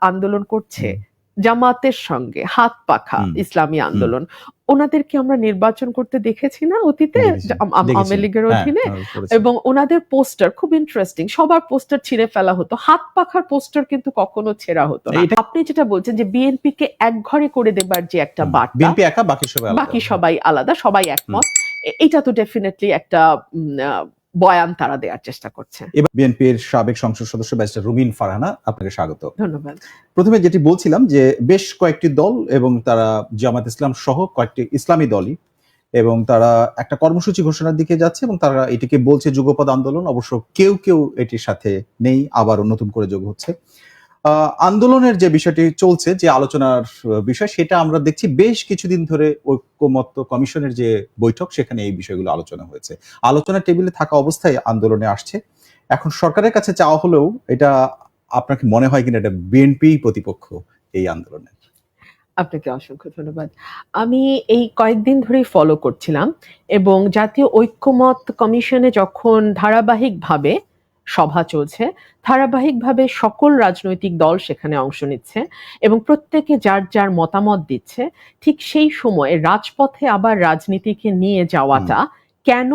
আন্দোলন করছে জামাতের সঙ্গে হাত পাখা ইসলামী আন্দোলন। ওনাদেরকে আমরা নির্বাচন করতে দেখেছি না অতীতে। আওয়ামী লীগের হ্যাঁ, অধীনে? এবং ওনাদের পোস্টার খুব ইন্টারেস্টিং সবার পোস্টার ছিঁড়ে ফেলা হতো। হাত পাখার পোস্টার কিন্তু কখনো ছেঁড়া হতো না। আপনি যেটা বলছেন যে বিএনপি কে এক ঘরে করে দেবার যে একটা বার্তা বিএনপি একা বাকি সবাই আলাদা। বাকি সবাই আলাদা সবাই একমত। এটা তো ডেফিনেটলি একটা বয়ান তারা দেওয়ার চেষ্টা করছে। এবার বিএনপির সাবেক সংসদ সদস্য ব্যারিস্টার রুমিন ফারহানা আপনাকে স্বাগত। ধন্যবাদ। প্রথমে যেটি বলছিলাম যে বেশ কয়েকটি দল এবং তারা জামাত ইসলাম সহ কয়েকটি ইসলামী দলই এবং তারা একটা কর্মসূচি ঘোষণার দিকে যাচ্ছে এবং তারা এটিকে বলছে যুগপদ আন্দোলন অবশ্য কেউ কেউ এটির সাথে নেই আবারও নতুন করে যোগ হচ্ছে। আন্দোলনের যে বিষয়টি চলছে, যে আলোচনার বিষয়, সেটা আমরা দেখছি বেশ কিছুদিন ধরে ঐক্যমত্য কমিশনের যে বৈঠক, সেখানে এই বিষয়গুলো আলোচনা হয়েছে। আলোচনা টেবিলে থাকা অবস্থায় আন্দোলনে আসছে। এখন সরকারের কাছে চাওয়া হলেও এটা আপনাকে মনে হয় কিনা, এটা বিএনপি প্রতিপক্ষ এই আন্দোলনে আপনাকে অসংখ্য ধন্যবাদ। আমি এই কয়েকদিন ধরেই ফলো করছিলাম এবং জাতীয় ঐক্যমত কমিশনে যখন ধারাবাহিকভাবে সভা চলছে। ধারাবাহিকভাবে সকল রাজনৈতিক দল সেখানে অংশ নিচ্ছে এবং প্রত্যেকে যার যার মতামত দিচ্ছে ঠিক সেই সময়ে রাজপথে আবার রাজনীতিকে নিয়ে যাওয়াটা কেন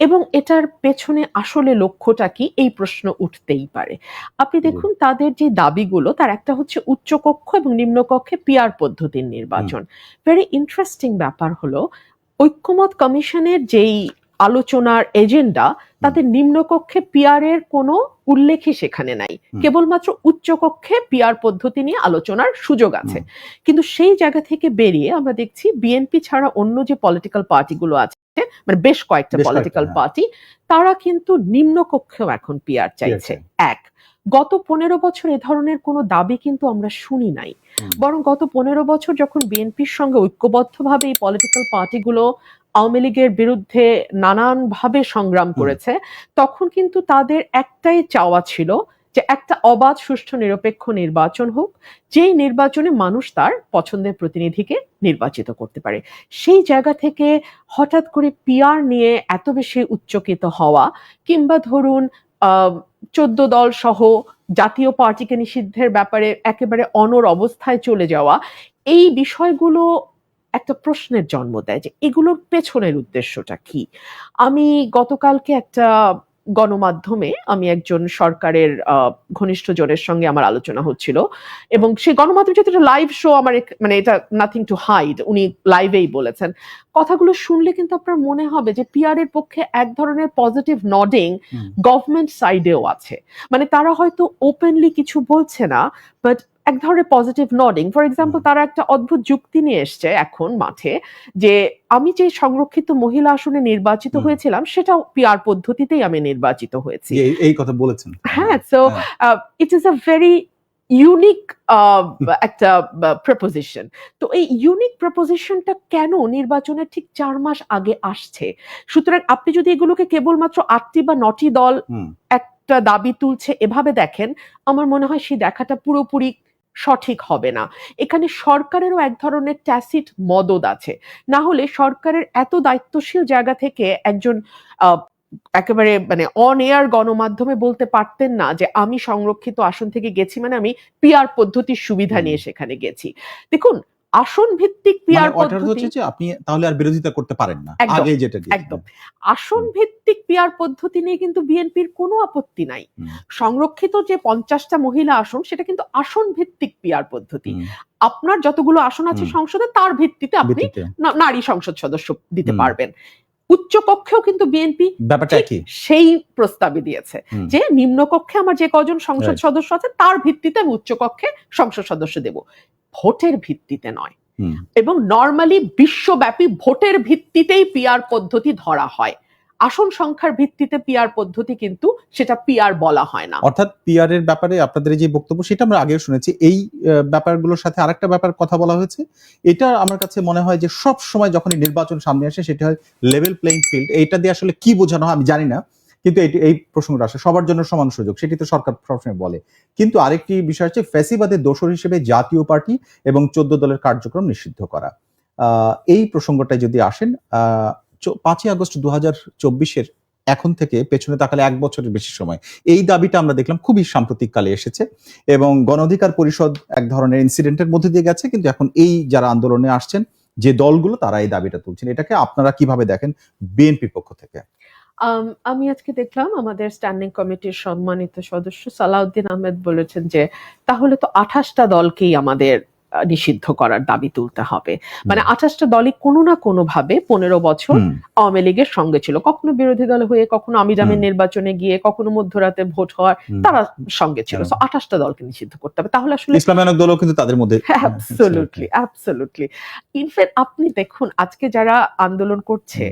এবং এটার পেছনে আসলে লক্ষ্যটা কি এই প্রশ্ন উঠতেই পারে। আপনি দেখুন তাদের যে দাবিগুলো তার একটা হচ্ছে উচ্চকক্ষ এবং নিম্নকক্ষে পিয়ার পদ্ধতির নির্বাচন। ভেরি ইন্টারেস্টিং ব্যাপার হলো ঐক্যমত কমিশনের যেই আলোচনার এজেন্ডা তাতে নিম্নকক্ষে পিয়ারের কোনো উল্লেখই সেখানে নাই। কেবলমাত্র উচ্চকক্ষে পিয়ার পদ্ধতি নিয়ে আলোচনার সুযোগ আছে। কিন্তু সেই জায়গা থেকে বেরিয়ে আমরা দেখছি বিএনপি ছাড়া অন্য যে পলিটিক্যাল পার্টিগুলো আছে মানে বেশ কয়েকটা পলিটিক্যাল। পার্টি তারা কিন্তু নিম্নকক্ষেও এখন পিয়ার চাইছে। এক গত পনেরো বছর এ ধরনের কোনো দাবি কিন্তু আমরা শুনি নাই। বরং গত পনেরো বছর যখন বিএনপির সঙ্গে ঐক্যবদ্ধভাবে এই পলিটিক্যাল পার্টিগুলো আওয়ামী লীগের বিরুদ্ধে নানানভাবে সংগ্রাম করেছে তখন কিন্তু তাদের একটাই চাওয়া ছিল যে একটা অবাধ সুষ্ঠু নিরপেক্ষ নির্বাচন হোক যেই নির্বাচনে মানুষ তার পছন্দের প্রতিনিধিকে নির্বাচিত করতে পারে। সেই জায়গা থেকে হঠাৎ করে পিয়ার নিয়ে এত বেশি উচ্চকিত হওয়া কিংবা ধরুন চোদ্দ দল সহ জাতীয় পার্টিকে নিষিদ্ধের ব্যাপারে একেবারে অনর অবস্থায় চলে যাওয়া এই বিষয়গুলো একটা প্রশ্নের জন্ম দেয় যে এগুলোর পেছনের উদ্দেশ্যটা কি? আমি গতকালকে একটা গণমাধ্যমে আমি একজন সরকারের আহ, ঘনিষ্ঠ জনের সঙ্গে আমার আলোচনা হচ্ছিল এবং সেই গণমাধ্যম যেহেতু লাইভ শো আমার মানে এটা নাথিং টু হাইড উনি লাইভেই বলেছেন। কথাগুলো শুনলে কিন্তু আপনার মনে হবে যে পিআর এর পক্ষে এক ধরনের পজিটিভ নডিং গভর্নমেন্ট সাইডেও আছে। মানে তারা হয়তো ওপেনলি কিছু বলছে না বাট এক ধরনের পজিটিভ নডিং ফর এক্সাম্পল তারা একটা অদ্ভুত যুক্তি নিয়ে এসছে এখন মাঠে যে আমি যে সংরক্ষিত মহিলা আসনে নির্বাচিত হয়েছিলাম সেটাও পিআর পদ্ধতিতেই আমি নির্বাচিত হয়েছি। এই- কথা বলেছেন। হ্যাঁ so. It is a very unique একটা প্রপোজিশন তো এই ইউনিক প্রপোজিশনটা কেন নির্বাচনের ঠিক চার মাস আগে আসছে? সুতরাং আপনি যদি এগুলোকে কেবলমাত্র আটটি বা নটি দল একটা দাবি তুলছে এভাবে দেখেন আমার মনে হয় সেই দেখাটা পুরোপুরি সঠিক হবে না। এখানে সরকারেরও এক ধরনের ট্যাসিট মদত আছে। না হলে সরকারের এত দায়িত্বশীল জায়গা থেকে একজন আহ, একেবারে মানে অন এয়ার গণমাধ্যমে বলতে পারতেন না যে আমি সংরক্ষিত আসন থেকে গেছি মানে আমি পিআর পদ্ধতির সুবিধা নিয়ে সেখানে গেছি। দেখুন আসন ভিত্তিক মানে পদ্ধতি হচ্ছে যে আপনি তাহলে আর বিরোধিতা করতে পারেন না আগে যেটা। একদম। আসন ভিত্তিক পিআর পদ্ধতি নিয়ে কিন্তু বিএনপির কোনো আপত্তি নাই। সংরক্ষিত যে পঞ্চাশটা মহিলা আসন সেটা কিন্তু আসন ভিত্তিক পিআর পদ্ধতি। আপনার যতগুলো আসন আছে সংসদে তার ভিত্তিতে আপনি নারী সংসদ সদস্য দিতে পারবেন। উচ্চ কক্ষেও কিন্তু বিএনপি ব্যাপারটা কি? সেই প্রস্তাবে দিয়েছে। যে নিম্নকক্ষে আমার যে কজন সংসদ সদস্য আছে তার ভিত্তিতে আমি উচ্চকক্ষে সংসদ সদস্য দেব। ভোটের ভিত্তিতে নয়। এবং নর্মালি বিশ্বব্যাপী ভোটের ভিত্তিতেই পিআর পদ্ধতি ধরা হয়। আসন সংখ্যার ভিত্তিতে পিআর পদ্ধতি কিন্তু সেটা পিআর বলা হয় না। অর্থাৎ পিআর এর ব্যাপারে আপনাদের যে বক্তব্য সেটা আমরা আগেও শুনেছি। এই ব্যাপারগুলোর সাথে আরেকটা ব্যাপার কথা বলা হয়েছে। এটা আমার কাছে মনে হয় যে সব সময় যখনই নির্বাচন সামনে আসে সেটা হয় লেভেল প্লেইং ফিল্ড এইটা দিয়ে আসলে কি বোঝানো হয় আমি জানি না। কিন্তু এই প্রসঙ্গটা আসে, সবার জন্য সমান সুযোগ, সেটি তো সরকার সবসময় বলে। কিন্তু আরেকটি বিষয় হচ্ছে ফ্যাসিবাদের দোষর হিসেবে জাতীয় পার্টি এবং চোদ্দ দলের কার্যক্রম নিষিদ্ধ করা। এই প্রসঙ্গটায় যদি আসেন পাঁচই আগস্ট দু হাজার চব্বিশের এখন থেকে পেছনে তাকালে এক বছরের বেশি সময়। এই দাবিটা আমরা দেখলাম খুবই সাম্প্রতিক কালে এসেছে এবং গণ অধিকার পরিষদ এক ধরনের ইনসিডেন্টের মধ্যে দিয়ে গেছে, কিন্তু এখন এই যারা আন্দোলনে আসছেন, যে দলগুলো, তারা এই দাবিটা তুলছেন। এটাকে আপনারা কীভাবে দেখেন বিএনপির পক্ষ থেকে? আম, আমি আজকে দেখলাম আমাদের স্ট্যান্ডিং কমিটির সম্মানিত সদস্য সালাউদ্দিন আহমেদ বলেছেন যে তাহলে তো আঠাশটা দলকেই আমাদের নিষিদ্ধ করার দাবি তুলতে হবে। মানে আঠাশটা দলই কোনো না কোনো ভাবে পনেরো বছর আওয়ামী লীগের সঙ্গে ছিল। কখনো বিরোধী দল হয়ে কখনো আমিরামের। নির্বাচনে গিয়ে কখনো মধ্যরাতে ভোট হওয়ার তারা সঙ্গে ছিল। আঠাশটা দলকে নিষিদ্ধ করতে হবে। তাহলে আসলে ইসলামিয়ানক দলও কিন্তু তাদের মধ্যে অ্যাবসলুটলি অ্যাবসলুটলি ইনফ্যাক্ট আপনি দেখুন আজকে যারা আন্দোলন করছে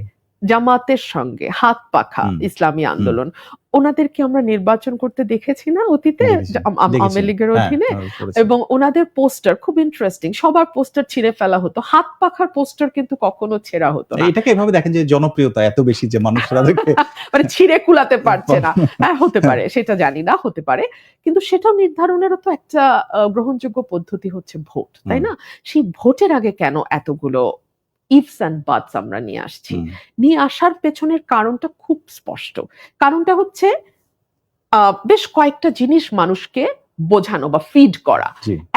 জামাতের সঙ্গে হাত পাখা ইসলামী আন্দোলন। ওনাদেরকে আমরা নির্বাচন করতে দেখেছি না অতীতে? আওয়ামী লীগের হ্যাঁ, অধীনে? এবং ওনাদের পোস্টার খুব ইন্টারেস্টিং সবার পোস্টার ছিঁড়ে ফেলা হতো। হাত পাখার পোস্টার কিন্তু কখনো ছেঁড়া হতো না। এটাকে এভাবে দেখেন যে জনপ্রিয়তা এত বেশি যে মানুষরা মানে ছিঁড়ে কুলাতে পারছে না। হ্যাঁ হতে পারে সেটা জানি না হতে পারে। কিন্তু সেটা নির্ধারণেরও তো একটা গ্রহণযোগ্য পদ্ধতি হচ্ছে ভোট তাই না? সেই ভোটের আগে কেন এতগুলো ইফস অ্যান্ড বাটস আমরা নিয়ে আসছি। নিয়ে আসার পেছনের কারণটা খুব স্পষ্ট। কারণটা হচ্ছে বেশ কয়েকটা জিনিস মানুষকে বোঝানো বা ফিড করা।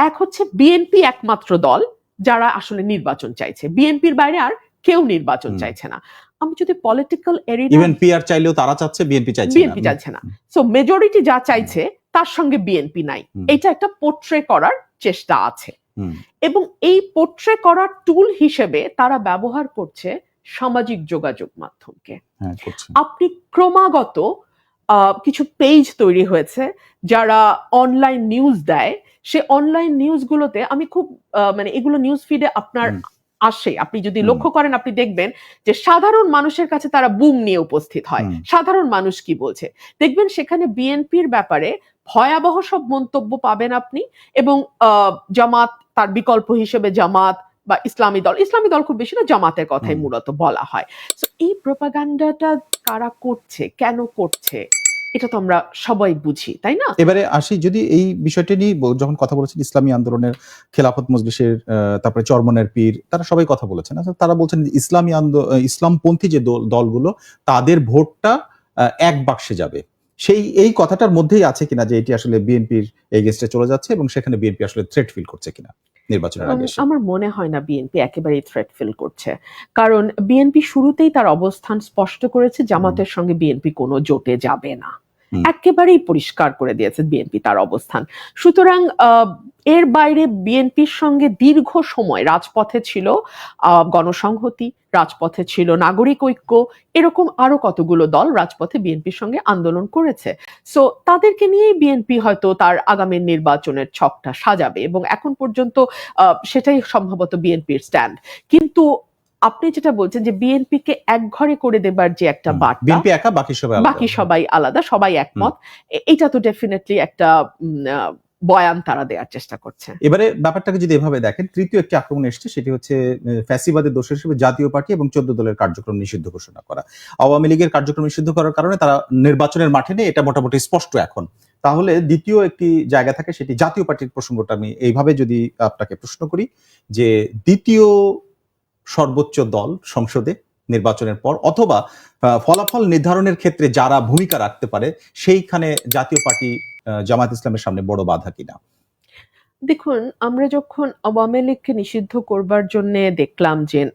এক হচ্ছে বিএনপি একমাত্র দল যারা আসলে নির্বাচন চাইছে। বিএনপির বাইরে আর কেউ নির্বাচন চাইছে না। আমি যদি পলিটিক্যাল এরিয়া ইভেন পিআর চাইলেও তারা চাচ্ছে বিএনপি চাইছে বিএনপি চাইছে না। সো মেজরিটি যা চাইছে তার সঙ্গে বিএনপি নাই। এটা একটা পোট্রে করার চেষ্টা আছে। এবং এই পোট্রে করার টুল হিসেবে তারা ব্যবহার করছে সামাজিক যোগাযোগ মাধ্যমকে। হ্যাঁ আপনি ক্রমাগত কিছু পেজ তৈরি হয়েছে যারা অনলাইন নিউজ দেয়। সে অনলাইন নিউজগুলোতে আমি খুব মানে এগুলো নিউজ ফিডে আপনার আসে। আপনি যদি লক্ষ্য করেন আপনি দেখবেন যে সাধারণ মানুষের কাছে তারা বুম নিয়ে উপস্থিত হয়। সাধারণ মানুষ কি বলছে? দেখবেন সেখানে বিএনপির ব্যাপারে ভয়াবহ সব মন্তব্য পাবেন আপনি এবং আহ, জামাত তার বিকল্প হিসেবে জামাত বা ইসলামী দল ইসলামী দল খুব বেশি না জামাতের কথাই মূলত বলা হয়। তো এই প্রপাগান্ডাটা কারা করছে কেন করছে এটা তো আমরা সবাই বুঝি তাই না? এবারে আসি যদি এই বিষয়টি নিয়ে যখন কথা বলেছেন ইসলামী আন্দোলনের খেলাফত মজলিসের তারপরে চরমনের পীর তারা সবাই কথা বলেছেন। আচ্ছা তারা বলছেন যে ইসলামী আন্দোলন ইসলামপন্থী যে দলগুলো তাদের ভোটটা এক বাক্সে যাবে। সেই এই কথাটার মধ্যেই আছে কিনা যে এটি আসলে বিএনপির এগেস্টে চলে যাচ্ছে এবং সেখানে বিএনপি আসলে থ্রেট ফিল করছে কিনা নির্বাচনের আগে আমার মনে হয় না বিএনপি একেবারেই থ্রেট ফিল করছে কারণ বিএনপি শুরুতেই তার অবস্থান স্পষ্ট করেছে জামাতের সঙ্গে বিএনপি কোনো জোটে যাবে না। একেবারেই পরিষ্কার করে দিয়েছে বিএনপি তার অবস্থান। সুতরাং এর বাইরে বিএনপির সঙ্গে দীর্ঘ সময় রাজপথে ছিল গণসংহতি, রাজপথে ছিল নাগরিক ঐক্য, এরকম আরও কতগুলো দল রাজপথে বিএনপির সঙ্গে আন্দোলন করেছে। সো তাদেরকে নিয়েই বিএনপি হয়তো তার আগামী নির্বাচনের ছকটা সাজাবে এবং এখন পর্যন্ত সেটাই সম্ভবত বিএনপির স্ট্যান্ড কিন্তু আপনি যেটা বলছেন যে বিএনপি কে এক ঘরে করে দেবার যে একটা বার্তা বিএনপি একা বাকি সবাই আলাদা। বাকি সবাই আলাদা সবাই একমত। এটা তো ডেফিনেটলি একটা বয়ান তারা দেওয়ার চেষ্টা করছে। এবারে ব্যাপারটাকে যদি এভাবে দেখেন তৃতীয় একটি আক্রমণ এসেছে সেটি হচ্ছে ফ্যাসিবাদের দোষ হিসেবে জাতীয় পার্টি এবং চোদ্দ দলের কার্যক্রম নিষিদ্ধ ঘোষণা করা। আওয়ামী লীগের কার্যক্রম নিষিদ্ধ করার কারণে তারা নির্বাচনের মাঠে নেই এটা মোটামুটি স্পষ্ট এখন। তাহলে দ্বিতীয় একটি জায়গা থাকে সেটি জাতীয় পার্টির প্রসঙ্গটা আমি এইভাবে যদি আপনাকে প্রশ্ন করি যে দ্বিতীয় সর্বোচ্চ দল সংসদে নির্বাচনের পর অথবা ফলাফল নির্ধারণের ক্ষেত্রে যারা ভূমিকা রাখতে পারে সেইখানে জাতীয় পার্টি জামাত ইসলামের সামনে বড় বাধা কিনা? দেখুন আমরা যখন আওয়ামী লীগকে নিষিদ্ধ করবার জন্য দেখলাম যে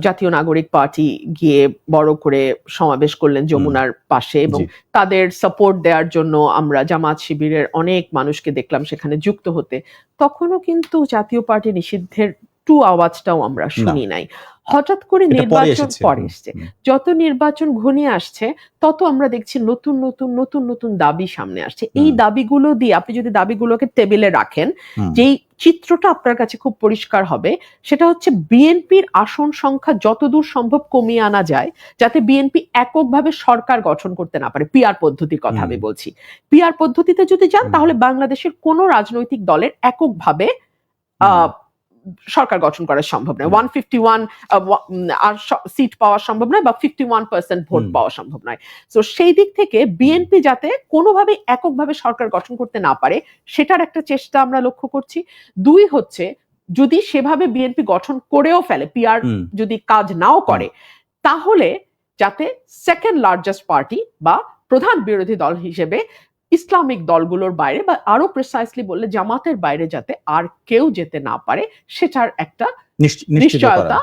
জাতীয় নাগরিক পার্টি গিয়ে বড় করে সমাবেশ করলেন যমুনার পাশে এবং তাদের সাপোর্ট দেওয়ার জন্য আমরা জামাত শিবিরের অনেক মানুষকে দেখলাম সেখানে যুক্ত হতে। তখনও কিন্তু জাতীয় পার্টি নিষিদ্ধের টু আওয়াজটাও আমরা শুনি নাই। হঠাৎ করে নির্বাচন। পরে এসছে। যত নির্বাচন ঘনিয়ে আসছে তত আমরা দেখছি নতুন নতুন নতুন নতুন দাবি সামনে আসছে। এই দাবিগুলো দিয়ে আপনি যদি দাবিগুলোকে টেবিলে রাখেন। যেই চিত্রটা আপনার কাছে খুব পরিষ্কার হবে সেটা হচ্ছে বিএনপির আসন সংখ্যা যতদূর সম্ভব কমিয়ে আনা যায় যাতে বিএনপি এককভাবে সরকার গঠন করতে না পারে। পিআর পদ্ধতির কথা আমি বলছি। পিআর পদ্ধতিতে যদি যান তাহলে বাংলাদেশের কোনো রাজনৈতিক দলের এককভাবে আহ, সরকার গঠন করা সম্ভব নয়। ওয়ান ফিফটি ওয়ান আর সিট পাওয়া সম্ভব নয় বা ফিফটি ওয়ান পার্সেন্ট ভোট পাওয়া সম্ভব নয়। তো সেই দিক থেকে বিএনপি যাতে কোনোভাবেই এককভাবে সরকার গঠন করতে না পারে সেটার একটা চেষ্টা আমরা লক্ষ্য করছি। দুই হচ্ছে যদি সেভাবে বিএনপি গঠন করেও ফেলে পিআর যদি কাজ নাও করে তাহলে যাতে সেকেন্ড লার্জেস্ট পার্টি বা প্রধান বিরোধী দল হিসেবে ইসলামিক দলগুলোর বাইরে বা আরও প্রিসাইসলি বললে জামাতের বাইরে যাতে আর কেউ যেতে না পারে সেটার একটা নিশ্চ- নিশ্চয়তা